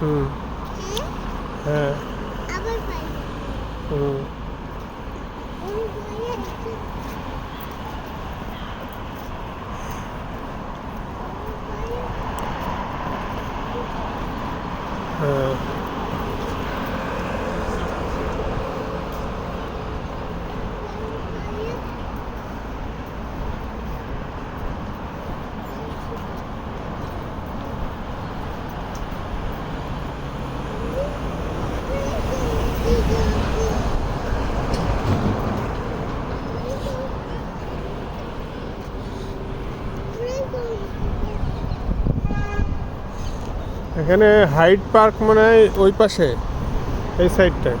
হুম হ্যাঁ এখানে Hyde Park মনে হয় ওই পাশে, এই সাইডটায়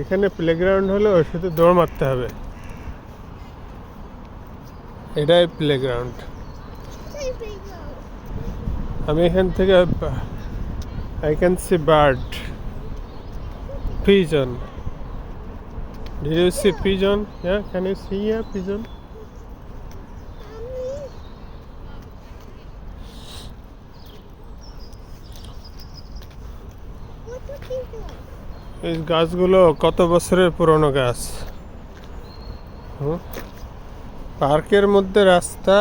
এখানে প্লেগ্রাউন্ড হলে ওর সাথে দৌড় মারতে হবে। এটাই প্লেগ্রাউন্ড আমি এখান থেকে I can see bird pigeon Did you see pigeon? Yeah, can you see a? এই গাছগুলো কত বছরের পুরনো গাছ? পার্কের মধ্যে রাস্তা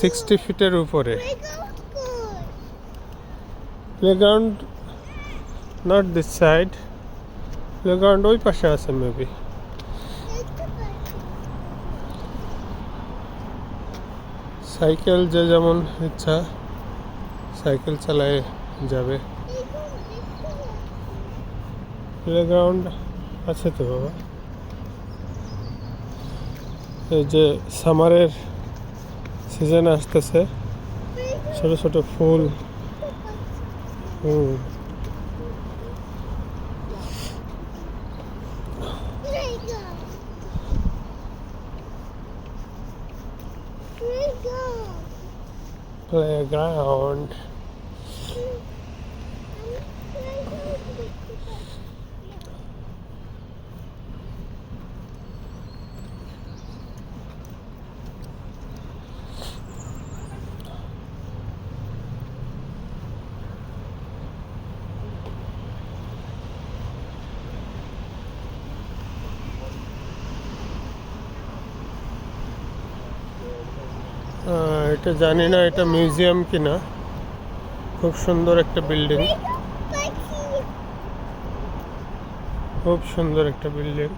সিক্সটি ফিটের উপরে। Playground not this side playground ওই পাশে আছে মেবি সাইকেল যে যেমন ইচ্ছা সাইকেল চালায় যাবে। প্লেগ্রাউন্ড আছে তো, বাবা। এই যে সামারের সিজন আসতেছে ছোট ছোট ফুল হুম playground এটা জানি না এটা মিউজিয়াম কিনা। খুব সুন্দর একটা বিল্ডিং। খুব সুন্দর একটা বিল্ডিং।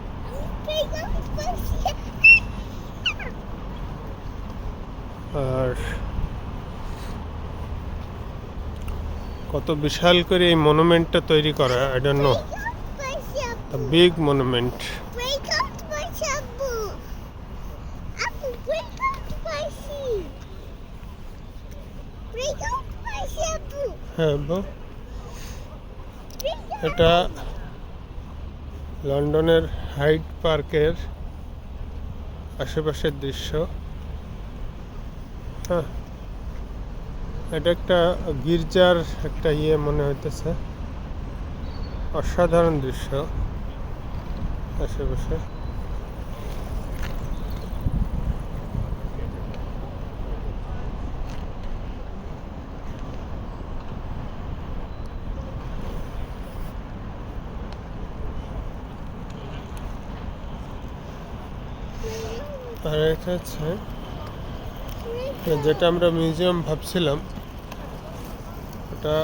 আর কত বিশাল করে এই মনুমেন্টটা তৈরি করা I don't know big monument হ্যাঁ. এটা লন্ডনের হাইড পার্কের আশেপাশের দৃশ্য। হ্যাঁ এটা একটা গির্জার একটা ইয়ে মনে হইতেছে। অসাধারণ দৃশ্য আশেপাশে। আর এটা হচ্ছে যেটা আমরা মিউজিয়াম ভাবছিলাম, ওটা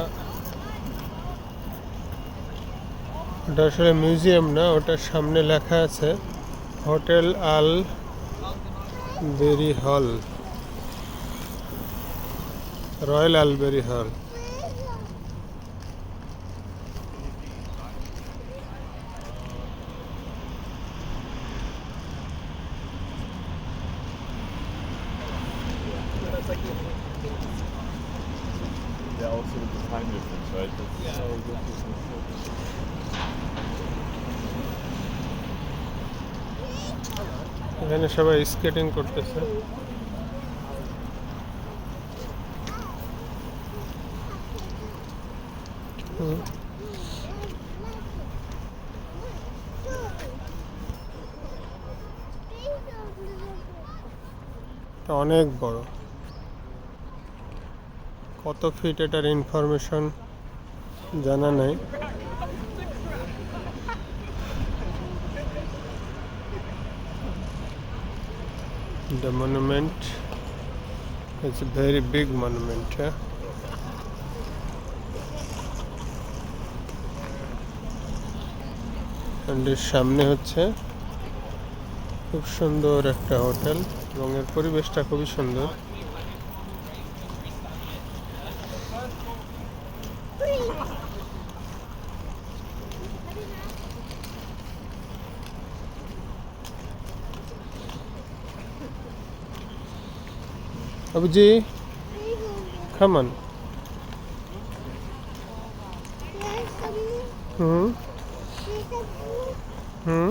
ওটা আসলে মিউজিয়াম না ওটার সামনে লেখা আছে হোটেল আল বেরি হল, রয়্যাল আলবেরি হল। time difference, right? That's yeah. so good to see. এখানে সবাই স্কেটিং করতেছে হুম অনেক বড় কত ফিট এটার ইনফরমেশন জানা নাই The monument is a very big monument. এর সামনে হচ্ছে খুব সুন্দর একটা হোটেল এবং এর পরিবেশটা খুবই সুন্দর আবুজি come on হুম হুম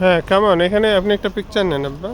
হ্যাঁ কেমন এখানে আপনি একটা পিকচার নেন আব্বা